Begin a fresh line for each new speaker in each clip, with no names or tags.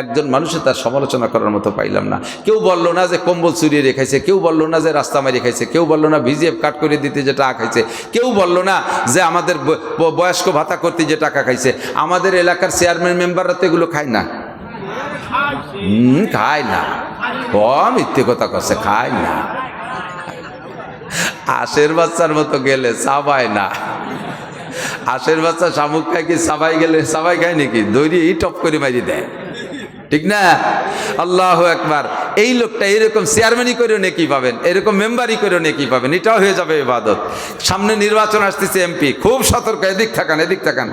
একজন মানুষের তার সমালোচনা করার মতো পাইলাম না। কেউ বলল না যে কম্বল চুরিয়ে রেখাইছে, কেউ বলল না যে রাস্তা মারি খাইছে কেউ বলল না ভিজিএফ কাট করে দিতে যে টাকা খাইছে, কেউ বলল না যে আমাদের বয়স্ক ভাতা করতে যে টাকা খাইছে। আমাদের এলাকার চেয়ারম্যান মেম্বাররা তো এগুলো খায় না। হুম, খায় না। কম মিথ্যে কথা করছে খায় না। আশের বাচ্চার মতো গেলে চাবায় না। আশের বাচ্চা শামুক খায় কি সাবাই গেলে সাবাই খায় নাকি? দৈরি টপ করে মারি দেয়। ঠিক না? আল্লাহ একবার এই লোকটা এরকম চেয়ারম্যানই করেও নেকি পাবেন, এরকম মেম্বারই করেও নেকি পাবেন, এটাও হয়ে যাবে ইবাদত। সামনে নির্বাচন আসতেছে এমপি, খুব সতর্ক, এদিক থাকান এদিক থাকান।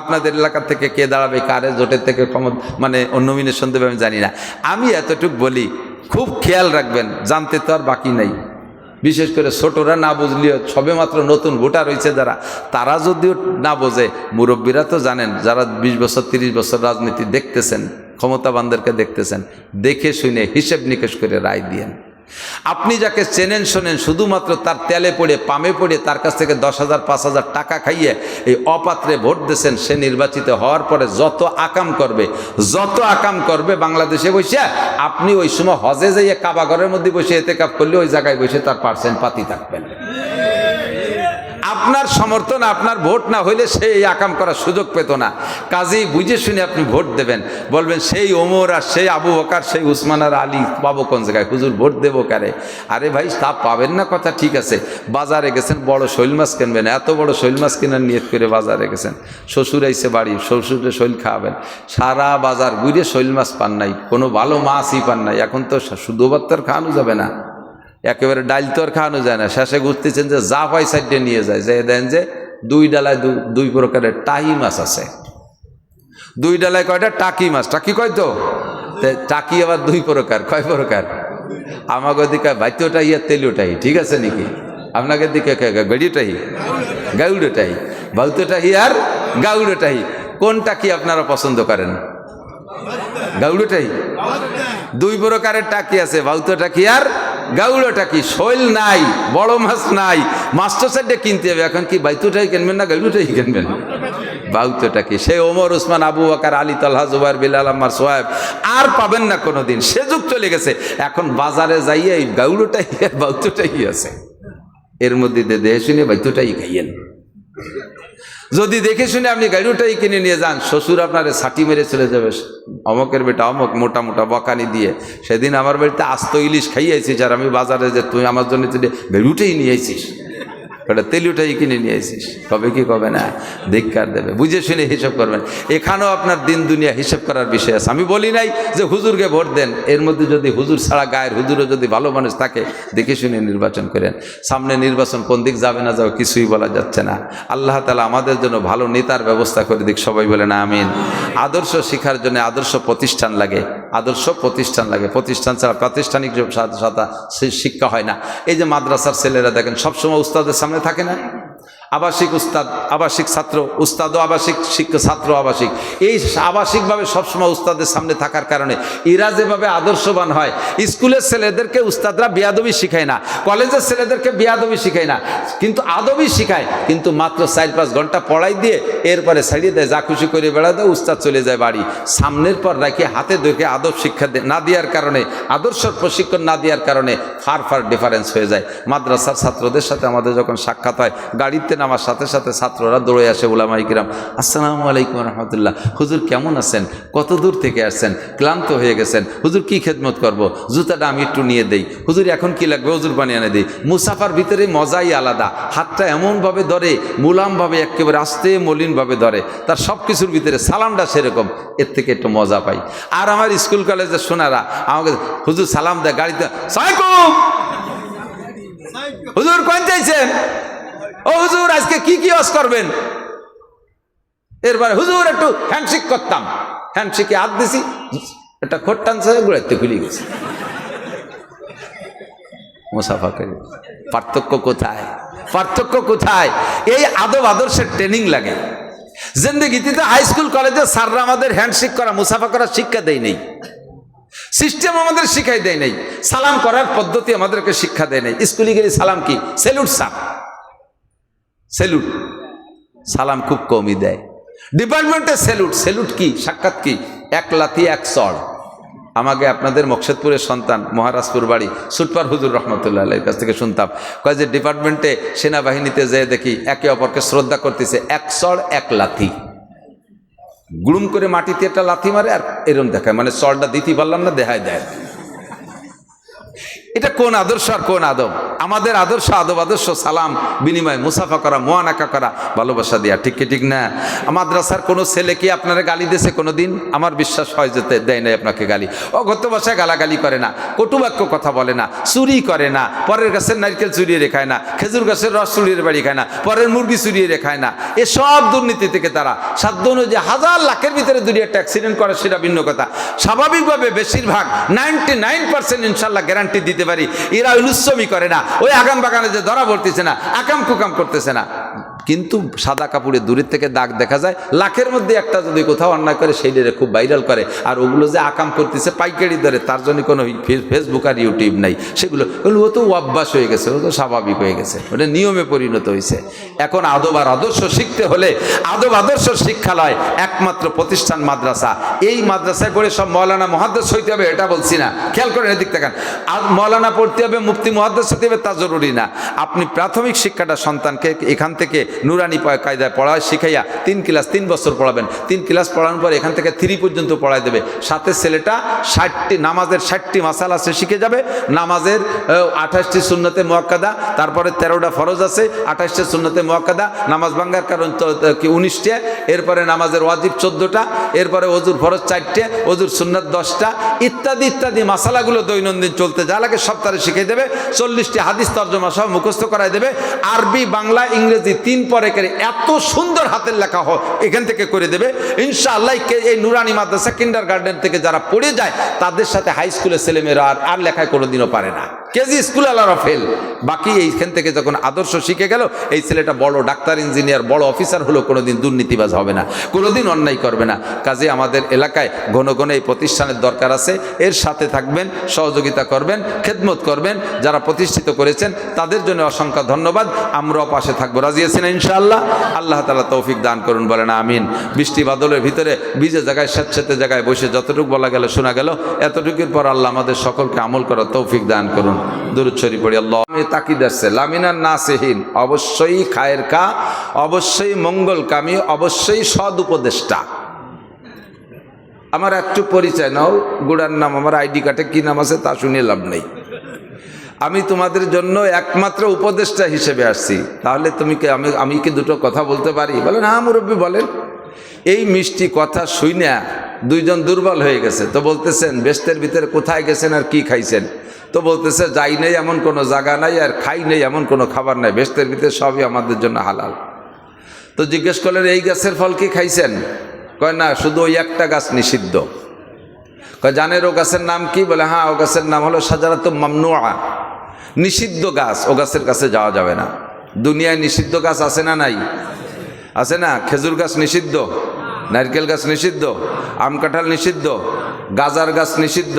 আপনাদের এলাকা থেকে কে দাঁড়াবে, কারে, জোটের থেকে ক্ষমতা মানে নমিনেশন দেবে আমি জানি না। আমি এতটুক বলি, খুব খেয়াল রাখবেন, জানতে তো আর বাকি নাই। বিশেষ করে ছোটরা না বুঝলেও সবে মাত্র নতুন ভোটার হয়েছে যারা, তারা যদিও না বোঝে, মুরব্বীরা তো জানেন, যারা বিশ বছর, তিরিশ বছর রাজনীতি দেখতেছেন, ক্ষমতাবানদেরকে দেখতেছেন, দেখে শুনে হিসেব নিকেশ করে রায় দিয়েন। আপনি যাকে চেনেন শোনেন, শুধুমাত্র তার তেলে পড়ে, পামে পড়ে, তার কাছ থেকে দশ হাজার, পাঁচ হাজার টাকা খাইয়ে এই অপাত্রে ভোট দিয়েছেন, সে নির্বাচিত হওয়ার পরে যত আকাম করবে, যত আকাম করবে বাংলাদেশে বসে, আপনি ওই সময় হজে যাইয়ে কাবাগরের মধ্যে বসে এতে কাপ করলে ওই জায়গায় বসে তার পার্সেন্ট পাতি থাকবেন। আপনার সমর্থন, আপনার ভোট না হইলে সে এই আকাম করার সুযোগ পেত না। কাজেই বুঝে শুনে আপনি ভোট দেবেন। বলবেন, সেই ওমর আর সেই আবু বকার, সেই উসমান আর আলী পাবো কোন জায়গায়? হুজুর ভোট দেবো কারে? আরে ভাই, তা পাবেন না কথা, ঠিক আছে। বাজারে গেছেন, বড় শৈল মাছ কিনবেন। এত বড় শৈল মাছ কেনার নিয়ত করে বাজারে গেছেন। শ্বশুর আইসে বাড়ি শ্বশুরে শৈল খাওয়াবেন। সারা বাজার ঘুরে শৈল মাছ পান নাই, কোনো ভালো মাছই পান নাই। এখন তো শুধু খাওয়ানো যাবে না। একেবারে ডাইল তো আর খাওয়ানো যায় না। শেষে ঘুরতেছেন যে যা পাই সাইডে নিয়ে যায়, যে দেন যে দুই ডালায় দুই প্রকারের টাহি মাছ আছে। দুই ডালায় কয়টা? টাকি মাছ। টাকি কয় তো? টাকি আবার দুই প্রকার। কয় প্রকার? আমাকে দিকে বাইত্যটাই আর তেলিওটাই ঠিক আছে নাকি? আপনাকে দিকে গড়িটাই গাউডোটাই বাউতটাই আর গাউডোটাই কোনটা কি আপনারা পছন্দ করেন? গাউডোটাই দুই প্রকারের টাকি আছে বাউতো টাকি আর গাউড়ো কি? শৈল নাই, বড় মাছ নাই। মাস্টার সাইডটা কিনতে হবে এখন কি বাইতুটাই কিনবেন না গাউলোটাই কিনবেন? বাউতোটা কি? সে ওমর উসমান আবু আকার আলী তাল্হা, জুবাইর বিলাল আম্মার সোহেব আর পাবেন না কোনো দিন সে যুগ চলে গেছে। এখন বাজারে যাইয়ে এই গাউলোটাই, বাউতোটাই আছে। এর মধ্যে দেহে শুনে বাইতুটাই খাইয়েন। যদি দেখে শুনে আপনি গাড়িটাই কিনে নিয়ে যান, শ্বশুর আপনার ছাটি মেরে চলে যাবে। অমকের বেটা অমক মোটা মোটা বকানি দিয়ে। সেদিন আমার বাড়িতে আস্ত ইলিশ খাইয়েছিস আর আমি বাজারে যে তুই আমার জন্য তুই গাড়িটাই নিয়ে ওটা তেলুটাই কিনে নিয়ে আইছিস কবে কি, কবে না? ধিক্কার দেবে। বুঝে শুনে হিসাব করবেন। এখানেও আপনার দিন দুনিয়া হিসাব করার বিষয় আছে। আমি বলি নাই যে হুজুরকে ভোট দেন। এর মধ্যে যদি হুজুর ছাড়া গায়ের হুজুরও যদি ভালো মানুষ থাকে, দেখে শুনে নির্বাচন করেন। সামনে নির্বাচন কোন দিক যাবে না যাবে কিছুই বলা যাচ্ছে না। আল্লাহ তালা আমাদের জন্য ভালো নেতার ব্যবস্থা করে দিক। সবাই বলে না আমিন। আদর্শ শিখার জন্য আদর্শ প্রতিষ্ঠান লাগে। আদর্শ প্রতিষ্ঠান লাগে। প্রতিষ্ঠান ছাড়া প্রাতিষ্ঠানিক সাথা সে শিক্ষা হয় না। এই যে মাদ্রাসার ছেলেরা দেখেন, সবসময় উস্তাদের সামনে থাকে না। আবাসিক উস্তাদ, আবাসিক ছাত্র, উস্তাদও আবাসিক শিক্ষক ছাত্র আবাসিক। এই আবাসিকভাবে সবসময় উস্তাদের সামনে থাকার কারণে এরা যেভাবে আদর্শবান হয়, স্কুলের ছেলেদেরকে উস্তাদরা বিয়াদবি শিখায় না, কলেজের ছেলেদেরকে বিয়াদবি শিখায় না, কিন্তু আদবই শিখায়, কিন্তু মাত্র চার পাঁচ ঘণ্টা পড়াই দিয়ে এরপরে ছাড়িয়ে দেয়, যা খুশি করে বেড়া দেয়, উস্তাদ চলে যায় বাড়ি। সামনের পর রাখে হাতে ধরে আদব শিক্ষা না দেওয়ার কারণে, আদর্শ প্রশিক্ষণ না দেওয়ার কারণে ফার ফার ডিফারেন্স হয়ে যায়। মাদ্রাসার ছাত্রদের সাথে আমাদের যখন সাক্ষাৎ হয়, গাড়িতে নামার সাথে সাথে ছাত্ররা দৌড়ে আসে ওলামাই কিরাম। আসসালামু আলাইকুম রহমতুল্লাহ। হুজুর কেমন আছেন? কত দূর থেকে আসছেন? ক্লান্ত হয়ে গেছেন। হুজুর কি খেদমত করব? জুতাটা আমি একটু নিয়ে দেই। হুজুর, এখন কি লাগবে? হুজুর বানিয়ে এনে দিই। মুসাফার ভিতরে মজাই আলাদা। হাতটা এমনভাবে ধরে, মুলামভাবে একেবারে আস্তে মলিনভাবে ধরে। তার সব কিছুর ভিতরে সালামটা সেরকম। এর থেকে একটু মজা পাই। আর আমার স্কুল কলেজের সোনারা আমাকে, হুজুর, সালাম দেয় গাড়িতে হুজুর, কোন চাইছেন? ও হুজুর, আজকে কি কি ওয়াজ করবেন? এরপরে, হুজুর, একটু হ্যান্ডশেক করতাম। হ্যান্ডশেকে হাত দিছি, একটা খোট্টান ছেড়ে গুড়াইতে খুলে গেছে। মুসাফা করে পার্থক্য কোথায়? পার্থক্য কোথায়? এই আদব আদর্শের ট্রেনিং লাগে। জিন্দগিতে তো হাই স্কুল কলেজে স্যাররা আমাদের হ্যান্ডশেক করা, মুসাফা করার শিক্ষা দেয় নেই। সিস্টেম আমাদের শিখাই দেয় নাই। সালাম করার পদ্ধতি আমাদেরকে শিক্ষা দেয় নেই। স্কুলে গেলে সালাম কি? সেলুট সাপ সেলুট। সালাম খুব কমই দেয়। ডিপার্টমেন্টে সেলুট। সেলুট কি? সাক্ষাৎ কি? এক লাথি, এক চড় আমাকে আপনাদের মকসেদপুরের সন্তান, মহারাজপুর বাড়ি, সুটপার হুজুর রহমতুল্লাহ আল্লাহর কাছ থেকে শুনতাম। কয় যে, ডিপার্টমেন্টে সেনাবাহিনীতে যেয়ে দেখি একে অপরকে শ্রদ্ধা করতেছে, এক চড় এক লাথি। গুড়ুম করে মাটিতে একটা লাথি মারে আর এরম দেখায়। মানে চড়টা দিতে পারলাম না দেখায় দেয় এটা কোন আদর্শ আর কোন আদব? আমাদের আদর্শ, আদব, আদর্শ, সালাম, বিনিময়, মুসাফা করা, মোয়ানাকা করা, ভালোবাসা দেওয়া ঠিক ঠিক না? মাদ্রাসার কোনো ছেলে কি আপনারা গালি দিয়েছে কোনো দিন আমার বিশ্বাস হয় যেতে দেয় নাই আপনাকে গালি। অগত্য ভাষায় গালাগালি করে না, কটুবাক্য কথা বলে না, চুরি করে না, পরের গাছের নারকেল চুরিয়ে রেখায় না, খেজুর গাছের রস চুরিয়ে বাড়ি খায় না, পরের মুরগি চুরিয়ে রেখায় না। এসব দুর্নীতি থেকে তারা সাধ্য অনুযায়ী হাজার লাখের ভিতরে দুটি একটা অ্যাক্সিডেন্ট করে, সেটা ভিন্ন কথা। স্বাভাবিকভাবে বেশিরভাগ নাইনটি নাইন পার্সেন্ট ইনশাল্লাহ গ্যারান্টি দিতে পারি। এরা উলুස්සমি করে না। ওই আগাম বাগানে যে ধরা পড়তেছে না, আকাম কুকাম করতেছে না। কিন্তু সাদা কাপড়ে দূরের থেকে দাগ দেখা যায়। লাখের মধ্যে একটা যদি কোথাও অন্যায় করে, সেই ডেরে খুব ভাইরাল করে। আর ওগুলো যে আকাম করতেছে পাইকারি দরে, তার জন্য কোনো ফেসবুক আর ইউটিউব নাই। সেগুলো ও তো অভ্যাস হয়ে গেছে, ও তো স্বাভাবিক হয়ে গেছে। ওটা নিয়মে পরিণত হয়েছে। এখন আদব আর আদর্শ শিখতে হলে আদব আদর্শ শিক্ষালয় একমাত্র প্রতিষ্ঠান মাদ্রাসা। এই মাদ্রাসায় পড়ে সব মৌলানা মহাদ্দেশ হইতে হবে, এটা বলছি না। খেয়াল করেন এদিক থাকেন আর মৌলানা পড়তে হবে, মুফতি মহাদ্দেশ হতে হবে, তা জরুরি না। আপনি প্রাথমিক শিক্ষাটা সন্তানকে এখান থেকে নুরানি কায়দায় পড়া শিখাইয়া তিন ক্লাস, তিন বছর পড়াবেন। তিন ক্লাস পড়ানোর পর এখান থেকে থ্রি পর্যন্ত পড়ায় দেবে। সাথে ছেলেটা ষাটটি নামাজের ষাটটি মাসাল আছে, শিখে যাবে। নামাজের আঠাশটি শূন্যতে মোয়াক্কাদা, তারপরে তেরোটা ফরজ আছে, আঠাশটি শূন্যতে মোয়াক্কাদা, নামাজ ভাঙ্গার কারণ উনিশটে। এরপরে নামাজের ওয়াজিব চোদ্দোটা, এরপরে অজুর ফরজ চারটে অজুর সুন্নাত দশটা, ইত্যাদি ইত্যাদি মাসালাগুলো দৈনন্দিন চলতে যা লাগে সপ্তাহে শিখিয়ে দেবে, চল্লিশটি হাদিস তর্জমা সহ মুখস্থ করাই দেবে। আরবি, বাংলা, ইংরেজি তিন পরে করে এত সুন্দর হাতের লেখা হোক এখান থেকে করে দেবে। ইনশাআল্লাহ এই নুরানি মাদ্রাসা কিন্ডার গার্ডেন থেকে যারা পড়ে যায়, তাদের সাথে হাই স্কুলের ছেলেমেয়েরা আর আর লেখায় কোনোদিনও পারে না। কেজি স্কুল আলারা ফেল। বাকি এইখান থেকে যখন আদর্শ শিখে গেল, এই ছেলেটা বড় ডাক্তার, ইঞ্জিনিয়ার, বড় অফিসার হলো, কোনোদিন দুর্নীতিবাজ হবে না, কোনোদিন অন্যায় করবে না। কাজে আমাদের এলাকায় ঘন ঘন এই প্রতিষ্ঠানের দরকার আছে। এর সাথে থাকবেন, সহযোগিতা করবেন, খেদমত করবেন। যারা প্রতিষ্ঠিত করেছেন, তাদের জন্য অসংখ্য ধন্যবাদ। আমরাও পাশে থাকব। রাজি আছেন ইনশাআল্লাহ? আল্লাহ তালা তৌফিক দান করুন, বলেন আমিন। বৃষ্টি বাদলের ভিতরে বীজে জায়গায় স্যাঁতস্যাঁতে জায়গায় বসে যতটুকু বলা গেল, শোনা গেল। এতটুকুর পর আল্লাহ আমাদের সকলকে আমল করার তৌফিক দান করুন। দুরুদ শরীফ পড়ি, আল্লাহ। আমি আসছে লামিনার না সেহীন অবশ্যই খায়ের কা, অবশ্যই মঙ্গলকামী, অবশ্যই সদ উপদেষ্টা। আমার একটু পরিচয় নাও, গুড়ার নাম, আমার আইডি কার্ডে কী নাম আছে তা শুনে লাভ নেই। আমি তোমাদের জন্য একমাত্র উপদেষ্টা হিসেবে আসছি। তাহলে তুমি কি, আমি আমি কি দুটো কথা বলতে পারি? বলেন হ্যাঁ মুরব্বী, বলেন। এই মিষ্টি কথা শুই না দুইজন দুর্বল হয়ে গেছে। তো বলতেছেন, বেস্তের ভিতরে কোথায় গেছেন আর কি খাইছেন? তো বলতেছে, যাই নেই এমন কোনো জায়গা নাই আর খাই নেই এমন কোনো খাবার নাই। বেস্তের ভিতরে সবই আমাদের জন্য হালাল। তো জিজ্ঞেস করলেন, এই গাছের ফল কি খাইছেন? কয়, না, শুধু ওই একটা গাছ নিষিদ্ধ। কয়, জানের ও গাছের নাম কি? বলে হ্যাঁ ও গাছের নাম হলো সাজারাত মামনুয়া। নিষিদ্ধ গাছ, ও গাছের কাছে যাওয়া যাবে না। দুনিয়ায় নিষিদ্ধ গাছ আছে না নাই? আছে না? খেজুর গাছ নিষিদ্ধ? নারকেল গাছ নিষিদ্ধ? আম কাঁঠাল নিষিদ্ধ? গাজার গাছ নিষিদ্ধ?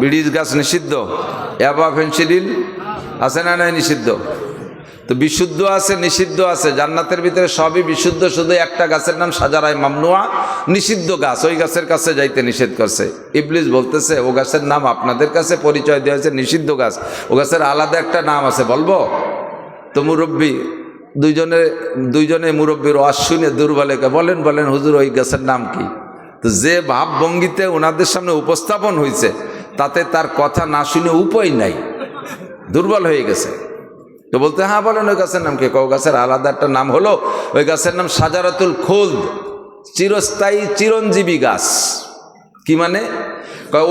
বিড়িজ গাছ নিষিদ্ধ। অ্যাবা ফেন্সিডিল আছে না নাই নিষিদ্ধ? তো বিশুদ্ধ আছে, নিষিদ্ধ আছে, জান্নাতের ভিতরে সবই বিশুদ্ধ, শুধু একটা গাছের নাম সাজারায় মামনুয়া, নিষিদ্ধ গাছ, ওই গাছের কাছে যাইতে নিষেধ করছে। ইবলিস বলতেছে, ও গাছের নাম আপনাদের কাছে পরিচয় দেওয়া হয়েছে নিষিদ্ধ গাছ, ও গাছের আলাদা একটা নাম আছে, বলব? তো মুরব্বী দুইজনে দুইজনে মুরব্বীর শুনে দুর্বলেকে বলেন বলেন, হুজুর, ওই গাছের নাম কি? তো যে ভাবভঙ্গিতে ওনাদের সামনে উপস্থাপন হয়েছে তাতে তার কথা না শুনে উপায় নাই। দুর্বল হয়ে গেছে। তো বলতে হ্যাঁ বলেন, ওই গাছের নাম কে? কৌ গাছের আলাদা একটা নাম হলো, ওই গাছের নাম সাজারাতুল খোলদ। চিরস্থায়ী চিরঞ্জীবী গাছ। কি মানে?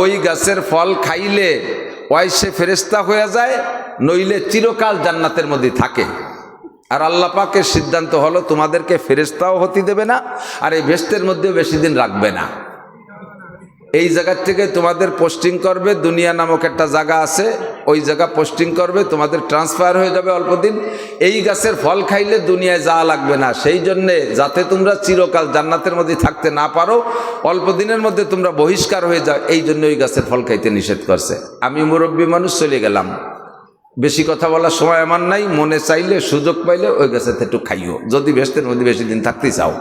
ওই গাছের ফল খাইলে ওয়াইসে ফেরেস্তা হয়ে যায়, নইলে চিরকাল জান্নাতের মধ্যে থাকে। আর আল্লাহ পাকের সিদ্ধান্ত হলো, তোমাদেরকে ফেরেস্তাও হতে দেবে না, আর এই ভেস্তের মধ্যেও বেশি দিন রাখবে না। এই জায়গার থেকে তোমাদের পোস্টিং করবে, দুনিয়া নামক একটা জায়গা আছে, ওই জায়গা পোস্টিং করবে, তোমাদের ট্রান্সফার হয়ে যাবে অল্প দিন। এই গাছের ফল খাইলে দুনিয়ায় যাওয়া লাগবে না, সেই জন্যে যাতে তোমরা চিরকাল জান্নাতের মধ্যে থাকতে না পারো, অল্প দিনের মধ্যে তোমরা বহিষ্কার হয়ে যাও, এই জন্য ওই গাছের ফল খাইতে নিষেধ করছে। আমি মুরব্বী মানুষ চলে গেলাম। বেশি কথা বলার সময় আমার নাই, মনে চাইলে, সুযোগ পাইলে ওই গাছের একটু খাইও। যদি বেস্তের মধ্যে বেশি দিন থাকতে চাও।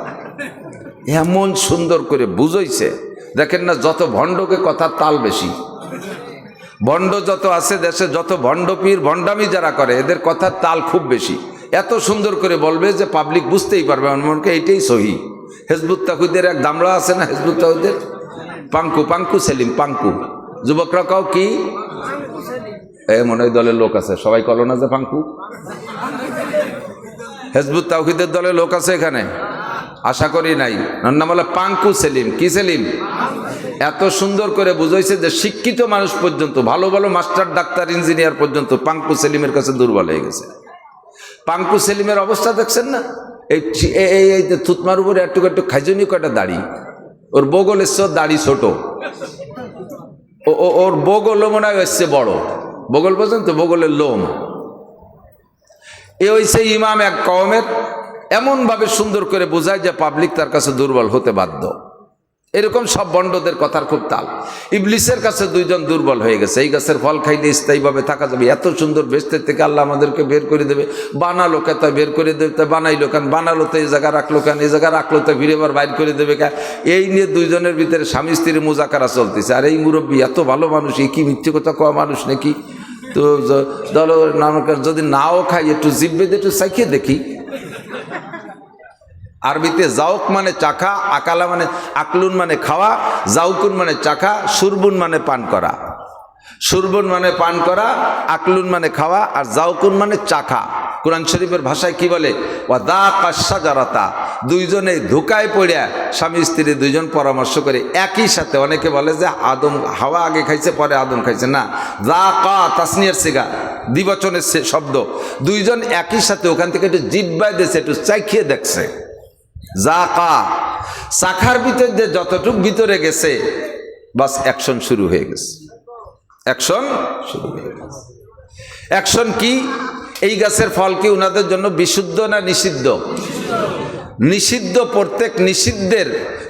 এমন সুন্দর করে বুঝাইছে। দেখেন না, যত ভণ্ডকে কথার তাল বেশি। ভণ্ড যত আছে দেশে, যত ভণ্ড পীর, ভণ্ডামি যারা করে, এদের কথার তাল খুব বেশি। এত সুন্দর করে বলবে যে পাবলিক বুঝতেই পারবে মনে হয় এইটাই সহি। হেজবুত তাকুদের এক দামড়া আছে না, হেজবুত তাকুদের পাঙ্কু পাঙ্কু সেলিম, পাঙ্কু। যুবকরা কাও কি? এ, মনে হয় দলের লোক আছে। সবাই কলো না যে পাঙ্কু? হেজবুত তাওহিদের দলের লোক আছে এখানে? আশা করি নাই। ওর নাম হলো পাঙ্কু সেলিম। কি সেলিম? এত সুন্দর করে বুঝাইছে যে শিক্ষিত মানুষ পর্যন্ত, ভালো ভালো মাস্টার, ডাক্তার, ইঞ্জিনিয়ার পর্যন্ত পাঙ্কু সেলিমের কাছে দুর্বল হয়ে গেছে। পাঙ্কু সেলিমের অবস্থা দেখছেন না? এই এই থুতমার উপরে একটু একটু খাইজনি কয়টা দাড়ি? ওর বগল এসছে দাড়ি ছোট। ওর বগলও মনে হয় এসছে বড়। বগল পর্যন্ত বগলের লোম। এ হইছে ইমাম এক কওমের এমনভাবে সুন্দর করে বোঝায় যে পাবলিক তার কাছে দুর্বল হতে বাধ্য। এরকম সব বন্ডদের কথার খুব তাল। ইবলিসের কাছে দুইজন দুর্বল হয়ে গেছে। এই গাছের ফল খাইলে স্থায়ীভাবে থাকা যাবে। এত সুন্দর বেস্তের থেকে আল্লাহ আমাদেরকে বের করে দেবে। বানালো কে তাই বের করে দেবে, তাই বানাইলো কেন? বানালো তো এই জায়গা রাখল কেন? এই জায়গা রাখল তো ফিরে আবার বাইর করে দেবে কেন? এই নিয়ে দুইজনের ভিতরে স্বামী স্ত্রীর মোজাকারা চলতেছে। আর এই মুরব্বী এত ভালো মানুষ এই কি মিথ্যে কথা কওয়া মানুষ নাকি? তো ধরো নামক যদি নাও খাই, একটু জিব্বে একটু চাইকে দেখি। আরবিতে জাউক মানে চাখা, আকালা মানে আকলুন মানে খাওয়া জাউকুন মানে চাখা, সুরবুন মানে পান করা। সুরবুন মানে পান করা, আকলুন মানে খাওয়া, আর জাউকুন মানে চাখা। কোরআন শরীফের ভাষায় কি বলে? ও দা কাশা জারাতা দুইজনে ধোকায় পড়িয়া স্বামী স্ত্রী দুইজন পরামর্শ করে একই সাথে। অনেকে বলে যে আদম, হাওয়া আগে খাইছে, পরে আদম খাইছে। না দা কা তাসনিয়ার সিগা, দ্বিবচনের শব্দ। দুইজন একই সাথে ওখান থেকে একটু জিব্বায় দিয়েছে, একটু চাইখিয়ে দেখছে। জাকা। শাখার ভিতর যে যতটুক ভিতরে গেছে, বাস অ্যাকশন শুরু হয়ে গেছে। অ্যাকশন শুরু হয়ে গেছে। অ্যাকশন কি? এই গাছের ফল কি ওনাদের জন্য বিশুদ্ধ না নিষিদ্ধ? নিষিদ্ধ প্রত্যেক নিষিদ্ধের,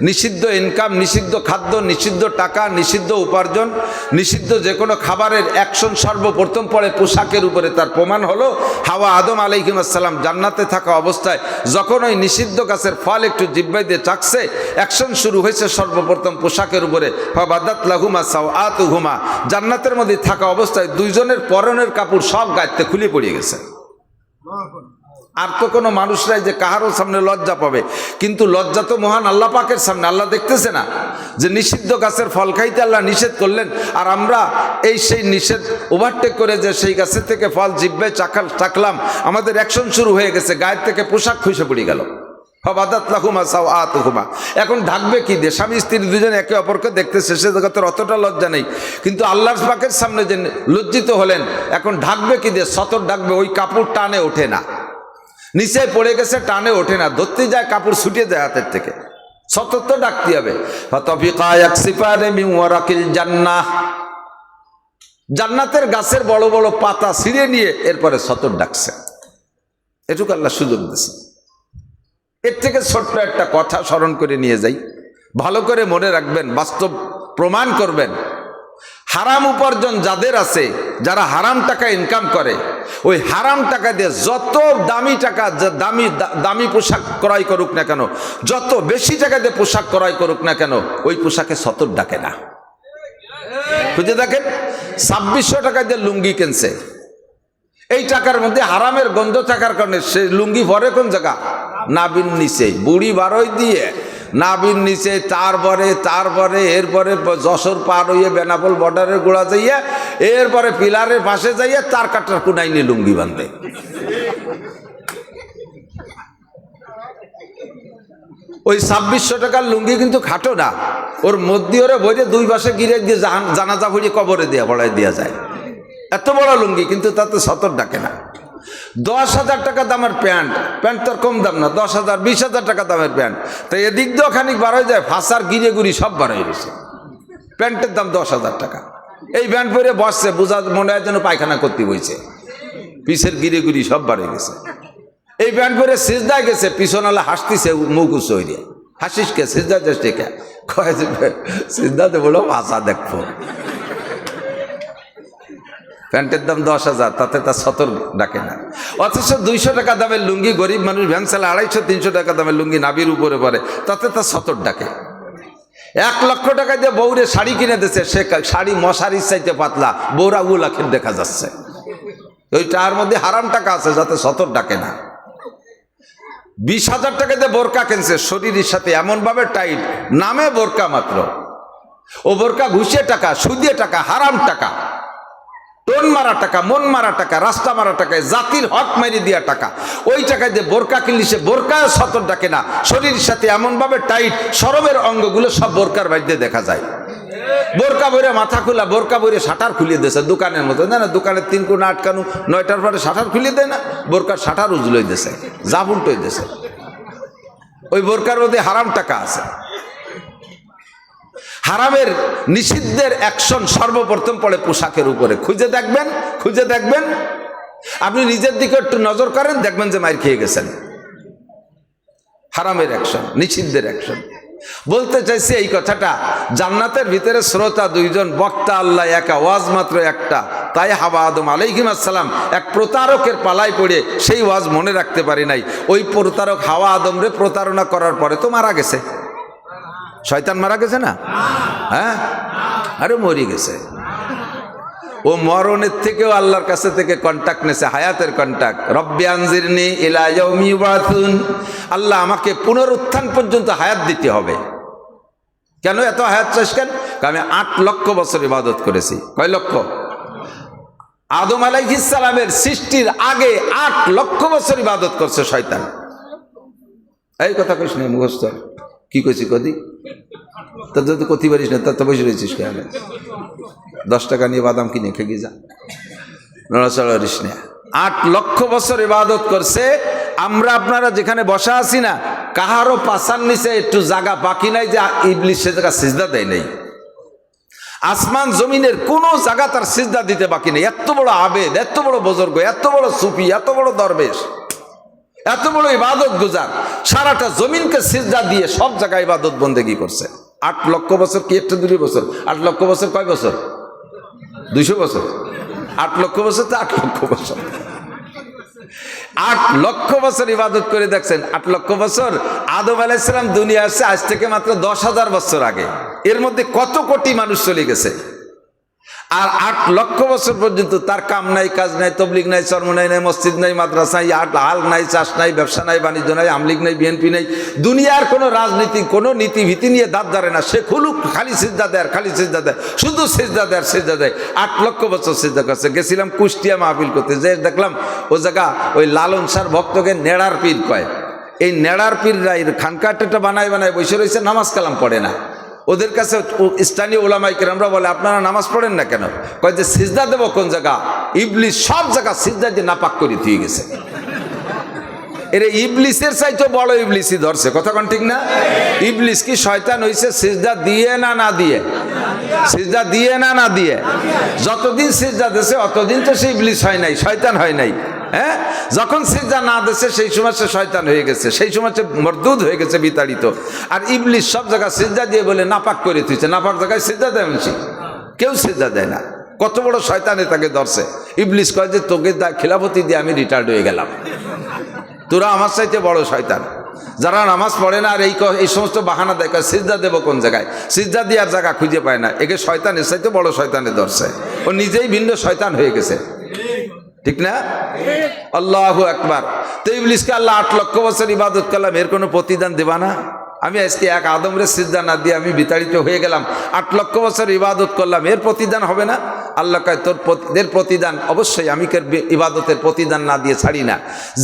নিষিদ্ধ ইনকাম নিষিদ্ধ খাদ্য, নিষিদ্ধ টাকা, নিষিদ্ধ উপার্জন, নিষিদ্ধ যে কোনো খাবারের অ্যাকশন সর্বপ্রথম পড়ে পোশাকের উপরে। তার প্রমাণ হলো, হাওয়া আদম আলাইহিম আসসালাম জান্নাতে থাকা অবস্থায় যখন ওই নিষিদ্ধ গাছের ফল একটু জিব্বাই দিয়ে চাকছে অ্যাকশন শুরু হয়েছে সর্বপ্রথম পোশাকের উপরে। বাদাত লাহুমা সাও আত ঘুমা জান্নাতের মধ্যে থাকা অবস্থায় দুইজনের পরনের কাপড় সব গাইতে খুলে পড়ে গেছে। আর তো কোনো মানুষরাই যে কাহারও সামনে লজ্জা পাবে। কিন্তু লজ্জা তো মহান আল্লাহ পাকের সামনে, আল্লাহ দেখতেছে না। যে নিষিদ্ধ গাছের ফল খাইতে আল্লাহ নিষেধ করলেন, আর আমরা এই সেই নিষেধ ওভারটেক করে যে সেই গাছের থেকে ফল জিব্বে চাকাল চাকলাম আমাদের অ্যাকশন শুরু হয়ে গেছে, গায়ের থেকে পোশাক খুঁজে পড়ে গেল। লাহুমা সাও আত হুমা এখন ঢাকবে কি দিয়ে? স্বামী, স্ত্রী দুজন একে অপরকে দেখতে শেষে জগতের অতটা লজ্জা নেই। কিন্তু আল্লাহর পাকের সামনে যে লজ্জিত হলেন, এখন ঢাকবে কি দিয়ে? সতর ডাকবে ওই কাপড় টানে ওঠে না। নিচে পড়ে গেছে, টানে ওঠে না। ধরতে যায়, কাপড় ছুটিয়ে যায় হাতের থেকে। সতর্ক ডাকতে হবে। জান্নাতের গাছের বড় বড় পাতা ছিঁড়ে নিয়ে এরপরে সতর ডাকছে। এটুকু আল্লাহ সুযোগ দিছে এর থেকে ছোট্ট একটা কথা স্মরণ করে নিয়ে যাই। ভালো করে মনে রাখবেন, বাস্তব প্রমাণ করবেন। হারাম উপার্জন যাদের আছে, যারা হারাম টাকা ইনকাম করে, ওই হারাম টাকা দিয়ে যত দামি টাকা দামি দামি পোশাক ক্রয় করুক না কেন, যত বেশি টাকা দিয়ে পোশাক ক্রয় করুক না কেন, ওই পোশাকে সতর ডাকে না। খুঁজে দেখেন? ছাব্বিশশো টাকা দিয়ে লুঙ্গি কিনছে। এই টাকার মধ্যে হারামের গন্ধ থাকার কারণে সে লুঙ্গি ভরে কোন জায়গা? নাবিন নিচে। বুড়ি বারোই দিয়ে নাবিন নিচে, তারপরে তারপরে, এরপরে যশোর পার হইয়ে বেনাপোল বর্ডারের গোড়া যাইয়া, এরপরে পিলারের পাশে যাইয়া তার কাটার কুনাই নিয়ে লুঙ্গি বাঁধে। ওই ছাব্বিশশো টাকার লুঙ্গি কিন্তু খাটো না। ওর মধ্যে ওরে বইরে দুই পাশে গিরে জাহান- জানাজা ভরিয়ে কবরে দেওয়া বড়াই দেওয়া যায়। এত বড় লুঙ্গি, কিন্তু তাতে সতর ডাকে না। দশ হাজার টাকা দামের প্যান্ট। প্যান্ট তোর কম দাম না দশ হাজার বিশ হাজার টাকা দামের প্যান্ট। তো এদিক দিয়েও খানিক বার হয়ে যায় ফাঁসার গিরে গুড়ি সব বার হয়ে গেছে। প্যান্টের দাম দশ হাজার টাকা। এই প্যান্ট পরে বসছে বোঝা মনে হয় যেন পায়খানা করতে বইছে। পিসের গিরে গুড়ি সব বার হয়ে গেছে। এই প্যান্ট পরে সিজদায় গেছে পিছনালা হাসতিছে মুখ উচ্চ হইয়া। হাসিস কে? সিজদা যাচ্ছে কে কয় যে, সিজদাতে বলো ভাষা দেখব। প্যান্টের দাম দশ হাজার, তাতে তার সতর ডাকে না। অথচ দুইশো টাকা দামের লুঙ্গি গরিব মানুষ ভ্যান চালে আড়াইশো, তিনশো টাকা দামের লুঙ্গি নাবির উপরে পড়ে তাতে তার সতর ডাকে। এক লক্ষ টাকা দিয়ে বউরে শাড়ি কিনে দিচ্ছে সে শাড়ি মশারির চাইতে পাতলা, বউরা উলাখের দেখা যাচ্ছে। ওই টার মধ্যে হারাম টাকা আছে, যাতে সতর ডাকে না। বিশ হাজার টাকা দিয়ে বোরকা কিনছে, শরীরের সাথে এমনভাবে টাইট, নামে বোরকা মাত্র। ও বোরকা ঘুষিয়ে টাকা সুদিয়ে টাকা, হারাম টাকা। টোন মারা টাকা, মন মারা টাকা, রাস্তা মারা টাকায় জাতির হক মেরে দেওয়া টাকা। ওই টাকায় যে বোরকা কিনলি, সে বোরকায় সতর ডাকে না। শরীরের সাথে এমনভাবে টাইট, সরবের অঙ্গগুলো সব বোরকার বাড়িতে দেখা যায়। বোরকা বইরে মাথা খোলা, বোরকা বইরে শাটার খুলিয়ে দিয়েছে দোকানের মতো। না দোকানের তিন কোনা আটকানো নয়টার পরে শাটার খুলিয়ে দেয় না, বোরকার শাটার উজলই দিয়েছে যা উল্টোই দিয়েছে ওই বোরকার মধ্যে হারাম টাকা আছে। হারামের নিষিদ্ধের অ্যাকশন সর্বপ্রথম পড়ে পোশাকের উপরে। খুঁজে দেখবেন খুঁজে দেখবেন। আপনি নিজের দিকে একটু নজর করেন, দেখবেন যে মার খেয়ে গেছেন। হারামের অ্যাকশন, নিষিদ্ধের অ্যাকশন। বলতে চাইছি এই কথাটা, জান্নাতের ভিতরে শ্রোতা দুইজন, বক্তা আল্লাহ একা, ওয়াজ মাত্র একটা। তাই হাবা আদম আলাইহিম আসসালাম এক প্রতারকের পালায় পড়ে সেই ওয়াজ মনে রাখতে পারি নাই। ওই প্রতারক হাওয়া আদমরে প্রতারণা করার পরে তো মারা গেছে। শয়তান মারা গেছে না? হ্যাঁ? আরে মরি গেছে। ও মরণের থেকেও আল্লাহর কাছে থেকে কন্ট্যাক্ট নেছে হায়াতের কন্ট্যাক্ট রব্বি আনজিরনি ইলা ইয়াউমি ইউবাসুন। আল্লাহ আমাকে পুনরুত্থান পর্যন্ত হায়াত দিতে হবে। কেন এত হায়াত চাস কেন? আমি আট লক্ষ বছর ইবাদত করেছি। কয় লক্ষ? আদম আলাইহিসসালামের সৃষ্টির আগে আট লক্ষ বছর ইবাদত করছে শয়তান। এই কথা কইস মুখস্থ। কি কইছি কদি? তা যদি কতি পারিস না, তা তো বসে রয়েছিস কেন? দশ টাকা নিয়ে বাদাম কিনে খেয়ে যা। নড়াচড়া করিস না। আট লক্ষ বছর ইবাদত করছে, আমরা আপনারা যেখানে বসা আছি না, কাহারও পাশার নিচে একটু জায়গা বাকি নাই যে ইবলিশ সে জায়গা সিজদা দেয় নাই। আসমান জমিনের কোনো জায়গা তার সিজদা দিতে বাকি নেই। এত বড় আবেদ, এত বড় বুজুর্গ, এত বড় সুফি, এত বড় দরবেশ। এত বড় ইবাদত গুজার। সারাটা জমিনকে সিজদা দিয়ে সব জায়গায় ইবাদত বন্দেগি করছে। আট লক্ষ বছর কি একটা দুই বছর? আট লক্ষ বছর কয় বছর? দুইশো বছর। আট লক্ষ বছর তো আট লক্ষ বছর। আট লক্ষ বছর ইবাদত করে দেখছেন। আট লক্ষ বছর আদম আলাইসালাম দুনিয়া আসছে আজ থেকে মাত্র দশ হাজার বছর আগে। এর মধ্যে কত কোটি মানুষ চলে গেছে? আর আট লক্ষ বছর পর্যন্ত তার কাম নাই, কাজ নাই, তবলিগ নাই, চর্ম নাই নাই, মসজিদ নাই, মাদ্রাসা নাই, আট হাল নাই, চাষ নাই, ব্যবসা নাই, বাণিজ্য নাই আমলিগ নাই, বিএনপি নাই, দুনিয়ার কোনো রাজনীতি, কোনো নীতি ভীতি নিয়ে দাঁত ধরে না। সে খুলুক, খালি সিজদা দেয়, খালি সিজদা দেয়, শুধু সিজদা দেয় সিজদা দেয়। আট লক্ষ বছর সিজদা করছে। গেছিলাম কুষ্টিয়া মাহফিল করতে, যে দেখলাম, ও জায়গা, ওই লালন সার ভক্তকে নেড়ার পীর কয়। এই নেড়ার পীররা এই খানকাটা বানায় বানায় বসে রয়েছে, নামাজ কালাম পড়ে না। ওদের কাছে স্থানীয় ওলামাইকে আমরা বলে, আপনারা নামাজ পড়েন না কেন? কয় যে, সিজদা দেবো কোন জায়গা? ইবলিস সব জায়গা সিজদা দিয়ে নাপাক করে দিয়ে গেছে। এর ইবলিসের চাইতে বড় ইবলিসই ধরছে, কথা কোন ঠিক না? ইবলিস কি শয়তান হইছে সিজদা দিয়ে না না দিয়ে? সিজদা দিয়ে না না দিয়ে? যতদিন সিজদা দেশে অতদিন তো সে ইবলিস হয় নাই, শয়তান হয় নাই। হ্যাঁ? যখন সিজদা না দেশে সেই সময় সে শয়তান হয়ে গেছে। সেই সময় সে মরদুদ হয়ে গেছে বিতাড়িত। আর ইবলিস সব জায়গায় সিজদা দিয়ে বলে, নাপাক করে তুইছে নাপাক জায়গায় সিজদা দেয় মানুষই কেউ সিজদা দেয় না। কত বড় শয়তানে তাকে ধরছে। ইবলিস কয় যে, তোকে খিলাফতি দিয়ে আমি রিটায়ার্ড হয়ে গেলাম। তোরা আমার চাইতে বড় শয়তান। যারা নামাজ পড়ে না, আর এই এই সমস্ত বাহানা দেয় সিজদা দেবো কোন জায়গায়? সিজদা দেওয়ার জায়গা খুঁজে পায় না। একে শয়তানের চাইতে বড় শয়তানে ধরছে। ও নিজেই ভিন্ন শয়তান হয়ে গেছে। ঠিক না? আল্লাহ একবার তো ইবলিসকে আল্লাহ আট লক্ষ বছর ইবাদত করলাম, এর কোনো প্রতিদান দেবা না? আমি আজকে এক আদমরে সিদ্ধান্ত না দিয়ে আমি বিতাড়িত হয়ে গেলাম, আট লক্ষ বছর ইবাদত করলাম, এর প্রতিদান হবে না? আল্লাহ কয়, তোর এর প্রতিদান অবশ্যই আমি ইবাদতের প্রতিদান না দিয়ে ছাড়ি না।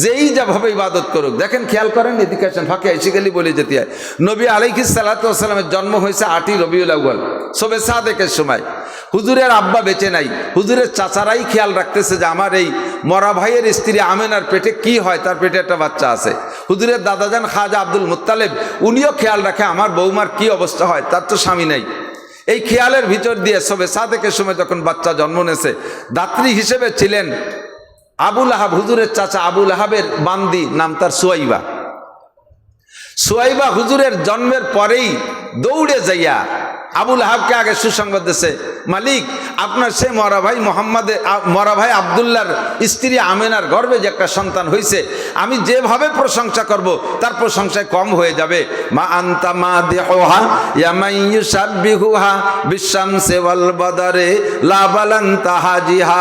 যেই যাভাবে ইবাদত করুক। দেখেন, খেয়াল করেন, এদিকে ফাঁকে এসে গেলি বলে যেতে হয়। নবী আলাইকিস সাল্লাতামের জন্ম হয়েছে আটই রবিউল আউ্বাল সবে সাদেকের সময়। হুজুরের আব্বা বেঁচে নাই। হুজুরের চাচারাই খেয়াল রাখতেছে যে আমার এই মরা ভাইয়ের স্ত্রী আমেনার পেটে কি হয়, তার পেটে একটা বাচ্চা আছে। হুজুরের দাদাজান খাজা আব্দুল মুত্তালেব, উনিও খেয়াল রাখে, আমার বৌমার কি অবস্থা হয়, তার তো স্বামী নেই। এই খেয়ালের ভিতর দিয়ে সবে সাদেকের সময় যখন বাচ্চা জন্ম নেছে, দাত্রী হিসেবে ছিলেন আবুল আহাব হুজুরের চাচা আবুল আহাবের বান্দি নাম তার সুয়াইবা। সুয়াইবা হুজুরের জন্মের পরেই দৌড়ে যাইয়া আবুল আহাবকে আগে সুসংবাদ দিছে, মালিক, আপনার সে মরা ভাই মোহাম্মদের আ- মরা ভাই আবদুল্লার স্ত্রী আমেনার গর্বে যে একটা সন্তান হয়েছে আমি যেভাবে প্রশংসা করব, তার প্রশংসায় কম হয়ে যাবে। মা আন্তা মা দেহা ইয়ামাইয়ু সাব্বিহুহা বিশামসে ওয়াল বাদারে, লা বালান তাহাজিহা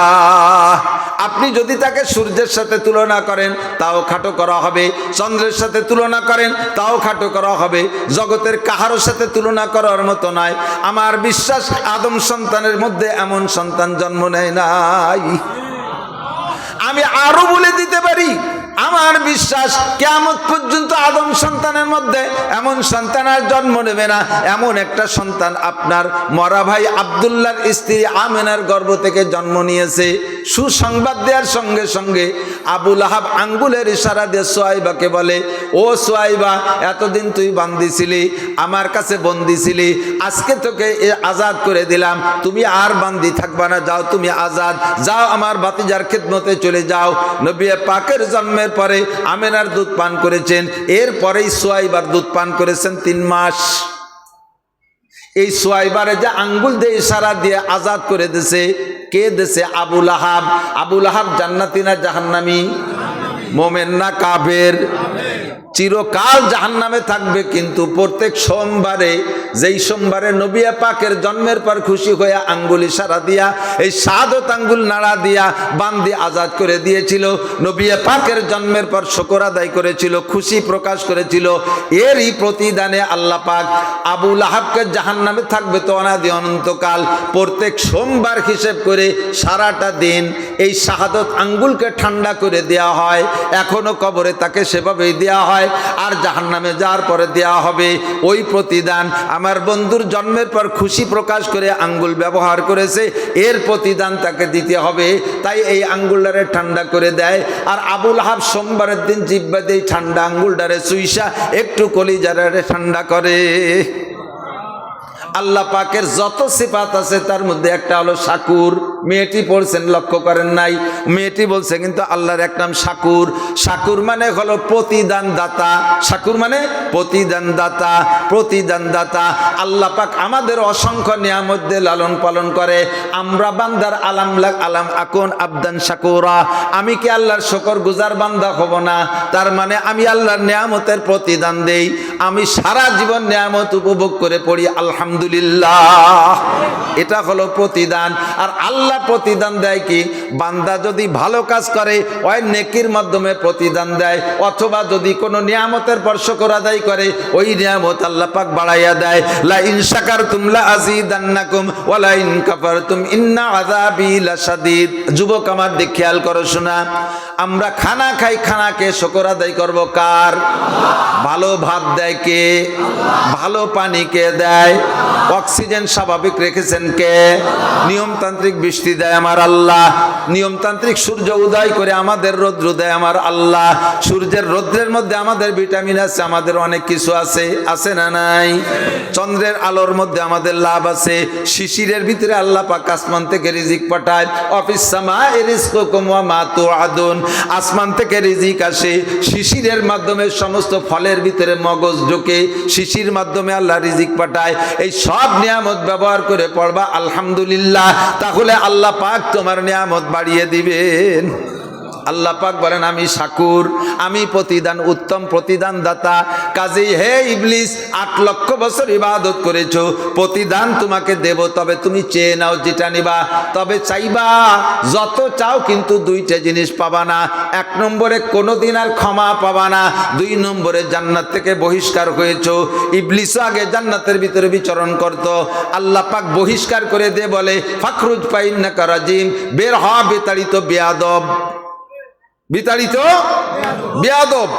আপনি যদি তাকে সূর্যের সাথে তুলনা করেন, তাও খাটো করা হবে। চন্দ্রের সাথে তুলনা করেন, তাও খাটো করা হবে। জগতের কাহারোর সাথে তুলনা করার মতো নয় আমার বিশ্বাস আদম সন্তানের মধ্যে এমন সন্তান জন্ম নেয় নাই। আমি আরও বলে দিতে পারি আমার বিশ্বাস কেমন পর্যন্ত আদম সন্তানের মধ্যে এমন সন্তান আর জন্ম নেবে না। এমন একটা সন্তান আপনার মরা ভাই আবদুল্লার স্ত্রী আমেনার গর্ভ থেকে জন্ম নিয়েছে। সুসংবাদ দেওয়ার সঙ্গে সঙ্গে আবুল আহাব আঙ্গুলের ইশারা দিয়ে সোয়াইবাকে বলে, ও সোয়াইবা, এতদিন তুই বান্দি ছিলি, আমার কাছে বন্দি ছিলি, আজকে তোকে এ আজাদ করে দিলাম। তুমি আর বান্দি থাকবা না, যাও তুমি আজাদ, যাও আমার বাতিজার খেদমতে চলে যাও। নবী পাকের জন্মের পরে আমেনার দুধ পান করেছেন। এরপরেই সোয়াইবার দুধ পান করেছেন তিন মাস। এই সোয়াইবারে যে আঙ্গুল দিয়ে ইশারা দিয়ে আজাদ করে দিছে, কে দেশে আবুল আহাব আবুল আহাব জান্নাতি না জাহান্নামি? মোমেন না কাবের চিরকাল জাহান্নামে থাকবে, কিন্তু প্রত্যেক সোমবারে, যেই সোমবারে নবিয়া পাকের জন্মের পর খুশি হয়ে আঙ্গুল সারা দিয়া, এই সাদত আঙ্গুল নাড়া দিয়া বান্দি আজাদ করে দিয়েছিল নবিয়া পাকের জন্মের পর শকর আদায় করেছিল, খুশি প্রকাশ করেছিল, এরই প্রতিদানে আল্লাহ পাক আবুল আহাবকে জাহান্নামে থাকবে তো অনাদি অনন্তকাল, প্রত্যেক সোমবার হিসেব করে সারাটা দিন এই শাহাদত আঙ্গুলকে ঠান্ডা করে দেয়া হয়, এখনও কবরে তাকে সেভাবেই দেয়া হয় আর জাহান্নামে যাওয়ার পরে দেয়া হবে ওই প্রতিদান। আমার বন্ধুর জন্মের পর খুশি প্রকাশ করে আঙ্গুল ব্যবহার করেছে, এর প্রতিদান তাকে দিতে হবে। তাই এই আঙ্গুলটারে ঠান্ডা করে দেয়। আর আবুল হাব সোমবারের দিন জিব্বা দিয়ে ঠান্ডা আঙ্গুলটারে সুইসা একটু কলিজারে ঠান্ডা করে। আল্লাহ পাকের যত সিফাত আছে, তার মধ্যে একটা হলো শাকুর। মেয়েটি পড়ছেন লক্ষ্য করেন নাই। মেয়েটি বলছে, কিন্তু আল্লাহর এক নাম শাকুর। শাকুর মানে হলো প্রতিদান দাতা শাকুর মানে প্রতিদান দাতা প্রতিদান দাতা আল্লাহ পাক আমাদের অসংখ্য নিয়ামত লালন পালন করে। আমরা বান্দার আলাম আলাম আকুন আবদান শাকুরা। আমি কি আল্লাহর শকর গুজার বান্দা হব না? তার মানে আমি আল্লাহর নিয়ামতের প্রতিদান দেই। আমি সারা জীবন নিয়ামত উপভোগ করে পড়ি, আলহামদুলিল্লাহ। এটা হলো প্রতিদান। আর আল্লাহ প্রতিদান দেয় কি? বান্দা যদি ভালো কাজ করে, ওই নেকির মাধ্যমে প্রতিদান দেয়, অথবা যদি কোনো নিয়ামতের পর শকর আদায় করে, ওই নিয়ামত আল্লাহ পাক বাড়াইয়া দেয়। লা ইন শাকারতুম লা আযীদান্নাকুম ওয়া লা ইন কাফারতুম ইন্না আযাবি লাশাদীদ। যুবক আমার দিক খেয়াল করো শোনা, আমরা খানা খাই খানাকে শকর আদায় করব কার? ভালো ভাত দেয় কে? ভালো পানি কে দেয়? অক্সিজেন স্বাভাবিক রেখেছেন কে? নিয়মতান্ত্রিক বৃষ্টি দেয় আমার আল্লাহ, নিয়মতান্ত্রিক সূর্য উদয় করে আমাদের রৌদ্র দেয় আমার আল্লাহ, সূর্যের রৌদ্রের মধ্যে আমাদের ভিটামিন আছে, আমাদের অনেক কিছু আছে আছে না নাই? চন্দ্রের আলোর মধ্যে আমাদের লাভ আছে, শিশিরের ভিতরে আল্লাহ পাক আসমান থেকে রিজিক পাঠায়, অফিস সামা আসমান থেকে রিজিক আসে, শিশিরের মাধ্যমে সমস্ত ফলের ভিতরে মগজ ঢোকে, শিশির মাধ্যমে আল্লাহ রিজিক পাঠায়, এই সব নিয়ামত ব্যবহার করে পড়বা, আলহামদুলিল্লাহ, তাহলে আল্লাহ পাক তোমার নিয়ামত বাড়িয়ে দিবেন। আল্লাহ পাক বলেন, আমি সাকুর, আমি প্রতিদান, উত্তম প্রতিদান দাতা কাজেই হে ইবলিস, আট লক্ষ বছর ইবাদত করেছ, প্রতিদান তোমাকে দেব, তবে তুমি চেয়ে নাও যেটা নিবা, তবে চাইবা, যত চাও কিন্তু দুইটা জিনিস পাবা না। এক নম্বরে কোনোদিন আর ক্ষমা পাবা না, দুই নম্বরে জান্নাত থেকে বহিষ্কার হয়েছো। ইবলিসও আগে জান্নাতের ভিতরে বিচরণ করত। আল্লাহ পাক বহিষ্কার করে দে বলে, ফাখরুজ পাইন না করাজিম বের হ, বেতাড়িত, বেয়াদব। বিতাড়িত? বেয়াদব।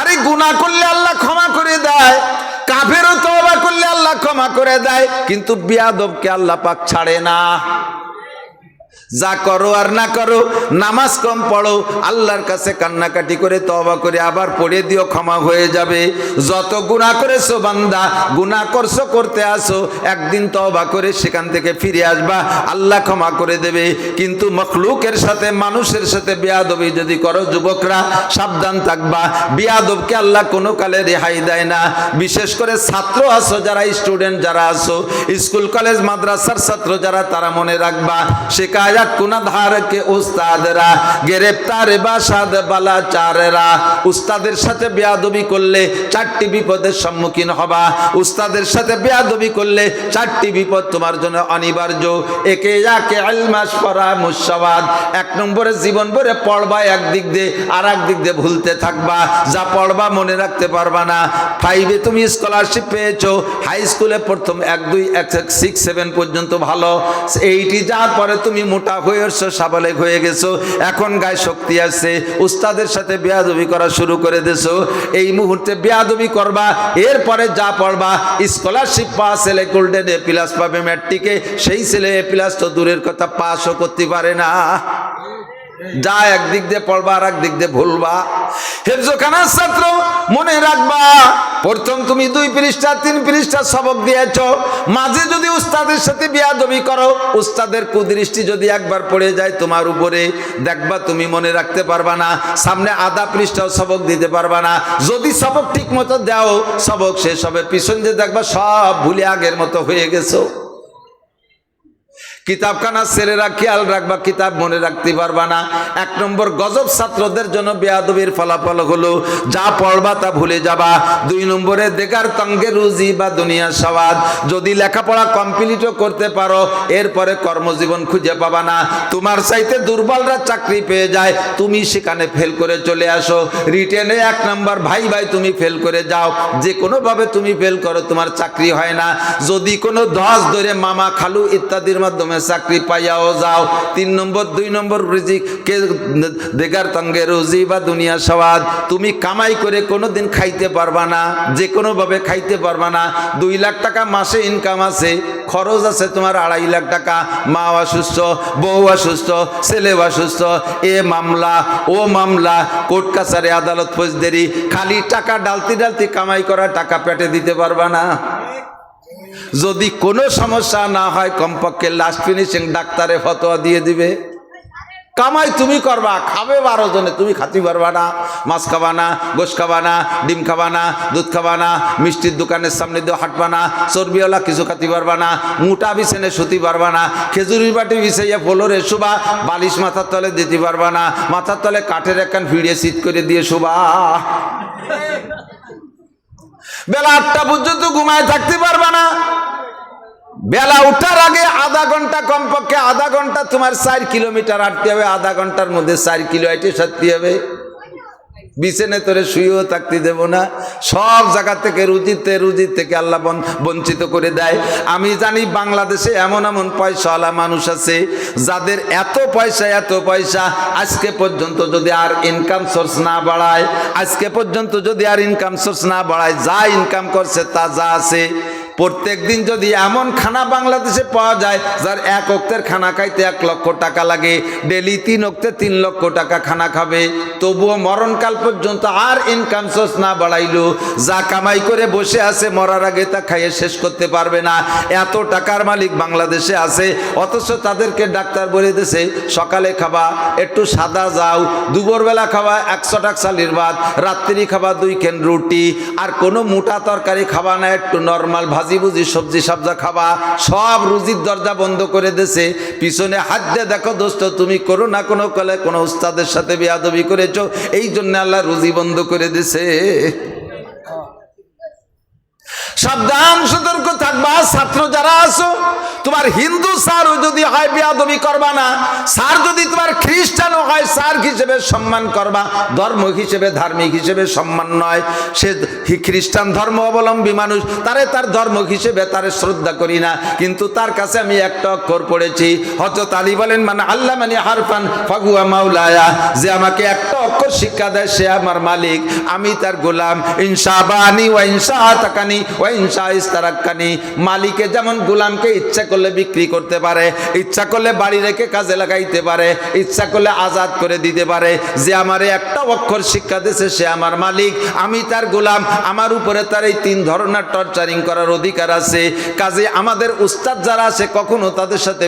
আরে গুণা করলে আল্লাহ ক্ষমা করে দেয়, কাফেরও তবা করলে আল্লাহ ক্ষমা করে দেয়, কিন্তু বেয়াদবকে আল্লাহ পাক ছাড়ে না। যা করো আর না করো, নামাজ কম পড়ো, আল্লাহর কাছে কান্নাকাটি করে তবা করে আবার পড়ে দিও, ক্ষমা হয়ে যাবে। যত গুণা করেছ বান্দা গুণা করছ, করতে আসো, একদিন তবা করে সেখান থেকে ফিরে আসবা, আল্লাহ ক্ষমা করে দেবে। কিন্তু মখলুকের সাথে, মানুষের সাথে বেয়াদবি যদি করো, যুবকরা, সাবধান থাকবা। বেয়াদবকে আল্লাহ কোনো কালে রেহাই দেয় না। বিশেষ করে ছাত্র আসো যারা স্টুডেন্ট যারা আসো স্কুল কলেজ মাদ্রাসার ছাত্র যারা, তারা মনে রাখবা শিকায়ত কুনা ধারকে উস্তাদরা, গ্রেপ্তার বাসাদ বালা চারেরা। উস্তাদের সাথে বেয়াদবি করলে চারটি বিপদের সম্মুখীন হবা। উস্তাদের সাথে বেয়াদবি করলে চারটি বিপদ তোমার জন্য অনিবার্য। একে যাকে আলমাস পড়া এক নম্বরে জীবন ভরে পড়বা একদিক দিয়ে আর এক দিক দিয়ে ভুলতে থাকবা। যা পড়বা মনে রাখতে পারবা না। ফাইভে তুমি স্কলারশিপ পেয়েছ। হাই স্কুলে প্রথম এক, দুই, এক সিক্স সেভেন পর্যন্ত ভালো। এইটি যাওয়ার পরে তুমি মোটা হয়ে এসছো সাবালেক হয়ে গেছো, এখন গায়ে শক্তি আছে উস্তাদের সাথে বেয়াদবি করা শুরু করে দেছো, এই মুহূর্তে বেয়াদবি করবা, এরপরে যা পড়বা স্কলারশিপ পা ছেলে গোল্ডেন এ প্লাস পাবে ম্যাট্রিকে সেই ছেলে এ প্লাস তো দূরের কথা পাশও করতে পারে না। যা একদিক দিয়ে পড়বা আর একদিক দিয়ে ভুলবা। হেফজোখানার ছাত্র, মনে রাখবা, প্রথম তুমি দুই পৃষ্ঠা, তিন পৃষ্ঠা সবক দিয়েছ। মাঝে যদি উস্তাদের সাথে বিয়াদবি করো, উস্তাদের কুদৃষ্টি যদি একবার পড়ে যায় তোমার উপরে, দেখবা তুমি মনে রাখতে পারবা না, সামনে আধা পৃষ্ঠাও সবক দিতে পারবা না। যদি সবক ঠিক মতো দাও, সবক শেষ হবে। পিছন যে দেখবা সব ভুলে আগের মতো হয়ে গেছো। কিতাবখানা ছেলেরা খেয়াল রাখবা, কিতাব মনে রাখতে পারবা না। এক নম্বর, গজব ছাত্রদের জন্য বেয়াদবির ফলাফল হলো, যা পড়বা তা ভুলে যাবা। দুই নম্বরে দেখার তঙ্গে রুজি বা দুনিয়া সবাদ যদি লেখাপড়া কমপ্লিটও করতে পারো, এরপরে কর্মজীবন খুঁজে পাবা না। তোমার চাইতে দুর্বলরা চাকরি পেয়ে যায়, তুমি সেখানে ফেল করে চলে আসো। রিটেনে এক নম্বর, ভাই ভাই তুমি ফেল করে যাও। যে কোনোভাবে তুমি ফেল করো, তোমার চাকরি হয় না। যদি কোনো ধস ধরে মামা খালু ইত্যাদির মাধ্যমে চাকরি পাইয়াও যাও। তিন নম্বর, দুই নম্বর রিজিক, কে দেগার তঙ্গে রুজি বা দুনিয়া সবাদ তুমি কামাই করে কোনোদিন খাইতে পারবা না যে কোনোভাবে খাইতে পারবা না। দুই লাখ টাকা মাসে ইনকাম আছে, খরচ আছে তোমার আড়াই লাখ টাকা মা অসুস্থ, বউ অসুস্থ ছেলে অসুস্থ। এ মামলা, ও মামলা, কোর্ট কাছারে আদালত ফৌজদারি, খালি টাকা ডালতি ডালতি কামাই করা টাকা পেটে দিতে পারবা না। যদি কোনো সমস্যা না হয়, কমপক্ষে লাস্ট ফিনিশিং ডাক্তারে ফতোয়া দিয়ে দিবে। কামাই তুমি করবা, খাবে বারো জনে, তুমি খাতি পারবা না। মাছ খাবা না, গোশ খাবা না, ডিম খাবা না, দুধ খাবা না, মিষ্টির দোকানের সামনে দিয়ে হাঁটবা না, চর্বিওয়ালা কিছু খাতি পারবা না, মোটা বিছানে শুতি পারবা না, খেজুরির বাটি বিছাইয়া ফলোরে শোভা বালিশ মাথার তলে দিতে পারবা না, মাথার তলে কাঠের একখান ভিড়িয়ে শীত করে দিয়ে শোভা বেলা আটটা পর্যন্ত ঘুমায় থাকতে পারবা না। বেলা উঠার আগে আধা ঘণ্টা কমপক্ষে আধা ঘণ্টা তোমার চার কিলোমিটার হাঁটতে হবে, আধা ঘণ্টার মধ্যে চার কিলো হাঁটে সারতে হবে। বিছানে তোরে শুয়েও থাকতে দেব না। সব জায়গা থেকে রুজিতে, রুজির থেকে আল্লাহ বঞ্চিত করে দেয়। আমি জানি বাংলাদেশে এমন এমন পয়সাওয়ালা মানুষ আছে, যাদের এত পয়সা এত পয়সা আজকে পর্যন্ত যদি আর ইনকাম সোর্স না বাড়ায়, আজকে পর্যন্ত যদি আর ইনকাম সোর্স না বাড়ায়, যা ইনকাম করছে তা যা আছে প্রত্যেক দিন যদি এমন খানা বাংলাদেশে পাওয়া যায়, যার এক অক্তের খানা খাইতে এক লক্ষ টাকা লাগে, ডেলি তিন অক্তে তিন লক্ষ টাকা খানা খাবে, তবুও মরণকাল পর্যন্ত আর ইনকাম সোর্স না বাড়াইলো, যা কামাই করে বসে আছে, মরার আগে তা খাইয়ে শেষ করতে পারবে না। এত টাকার মালিক বাংলাদেশে আছে, অথচ তাদেরকে ডাক্তার বলে দিয়েছে সকালে খাবা, একটু সাদা যাও, দুপুরবেলা খাবা একশো টাকা চালির ভাত, রাত্রি খাবা দুই কেন রুটি, আর কোনো মোটা তরকারি খাবা না, একটু নর্মাল ভাজি বুঝি সবজি সবজা খাবা, সব রুজির দরজা বন্ধ করে দেছে। পিছনে হাত দিয়ে দেখো দোস্ত, তুমি করো না কোনো কলে, কোনো উস্তাদের সাথে বেয়াদবি করেছ এই জন্য আল্লাহ রুজি বন্ধ করে দিছে। সাবধান, সতর্ক থাকবা। ছাত্র যারা আছো, তোমার হিন্দু স্যারও যদি হয়, বেয়াদবি করবা না। স্যার যদি তোমার খ্রিস্টানও হয়, স্যার হিসেবে সম্মান করবা। ধর্ম হিসেবে, ধার্মিক হিসেবে সম্মান নয়। সে খ্রিস্টান ধর্ম অবলম্বী মানুষ, তারে তার ধর্ম হিসেবে তারে শ্রদ্ধা করি না। কিন্তু তার কাছে আমি একটা অক্ষর পড়েছি। হজরত আলী বলেন মানে আল্লাহ মানে হারফান ফাগুয়া মাউলায়া যে আমাকে একটা অক্ষর শিক্ষা দেয়, সে আমার মালিক। আমি তার গোলাম। ইনসা বানি ওয়া ইনসা তাকানি ওয়া মালিকে যেমন গোলামকে ইচ্ছা করলে বিক্রি করতে পারে, ইচ্ছা করলে বাড়ি রেখে কাজে লাগাইতে পারে, ইচ্ছা করলে আজাদ করে দিতে পারে, যে আমার একটা অক্ষর শিক্ষা দিয়েছে, সে আমার মালিক, আমি তার গোলাম, আমার উপরে তার এই তিন ধরনের টর্চারিং করার অধিকার আছে। কাজে আমাদের উস্তাদ যারা আছে, কখনো তাদের সাথে